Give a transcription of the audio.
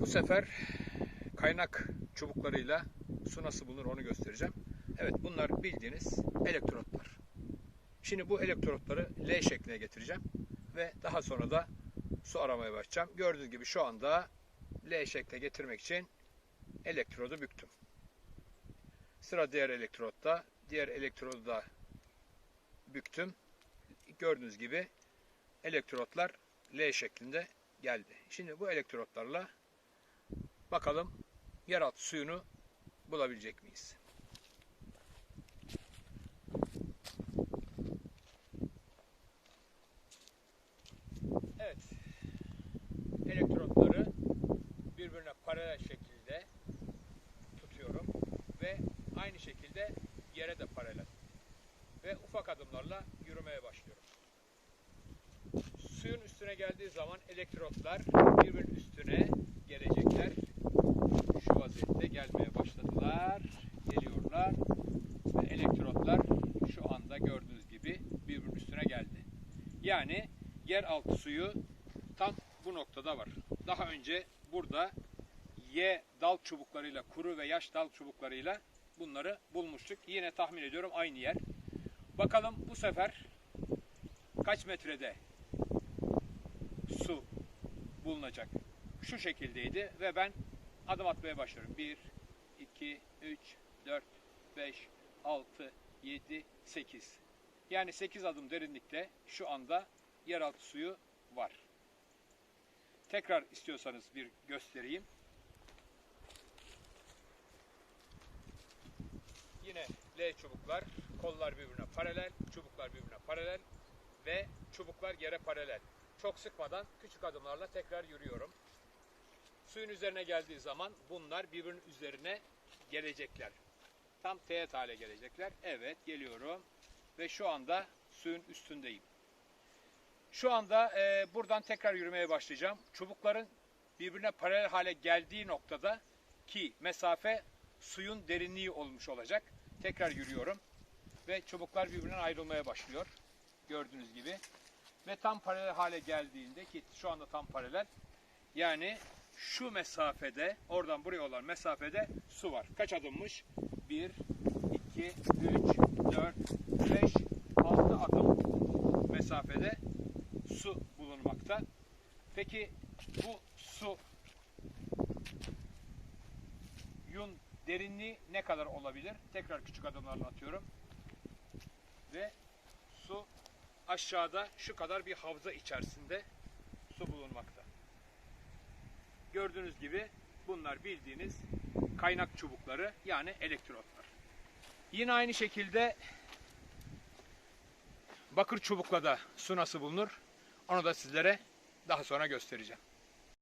Bu sefer kaynak çubuklarıyla su nasıl bulunur onu göstereceğim. Evet bunlar bildiğiniz elektrotlar. Şimdi bu elektrotları L şekline getireceğim ve daha sonra da su aramaya başlayacağım. Gördüğünüz gibi şu anda L şekle getirmek için elektrodu büktüm. Sıra diğer elektrotta. Diğer elektrodu da büktüm. Gördüğünüz gibi elektrotlar L şeklinde geldi. Şimdi bu elektrotlarla bakalım yeraltı suyunu bulabilecek miyiz? Evet. Elektrotları birbirine paralel şekilde tutuyorum ve aynı şekilde yere de paralel ve ufak adımlarla yürümeye başlıyorum. Suyun üstüne geldiği zaman elektrotlar birbirinin üstüne gelecekler. Şu vaziyette gelmeye başladılar. Geliyorlar. Ve elektrotlar şu anda gördüğünüz gibi birbirinin üstüne geldi. Yani yeraltı suyu tam bu noktada var. Daha önce burada Y dal çubuklarıyla, kuru ve yaş dal çubuklarıyla bunları bulmuştuk. Yine tahmin ediyorum aynı yer. Bakalım bu sefer kaç metrede su bulunacak. Şu şekildeydi ve ben adım atmaya başlıyorum. 1, 2, 3, 4, 5, 6, 7, 8. Yani 8 adım derinlikte şu anda yeraltı suyu var. Tekrar istiyorsanız bir göstereyim. Yine L çubuklar, kollar birbirine paralel, çubuklar birbirine paralel ve çubuklar yere paralel. Çok sıkmadan küçük adımlarla tekrar yürüyorum. Suyun üzerine geldiği zaman bunlar birbirinin üzerine gelecekler. Tam teğet hale gelecekler. Evet geliyorum ve şu anda suyun üstündeyim. Şu anda e, buradan tekrar yürümeye başlayacağım. Çubukların birbirine paralel hale geldiği noktada ki mesafe suyun derinliği olmuş olacak. Tekrar yürüyorum ve çubuklar birbirinden ayrılmaya başlıyor. Gördüğünüz gibi. Ve tam paralel hale geldiğinde ki şu anda tam paralel. Yani şu mesafede oradan buraya olan mesafede su var. Kaç adımmış? 1, 2, 3, 4, 5, 6 adım mesafede su bulunmakta. Peki bu su yun derinliği ne kadar olabilir? Tekrar küçük adımlarla atıyorum. Ve su aşağıda şu kadar bir havza içerisinde su bulunmakta. Gördüğünüz gibi bunlar bildiğiniz kaynak çubukları yani elektrotlar. Yine aynı şekilde bakır çubukla da su nasıl bulunur onu da sizlere daha sonra göstereceğim.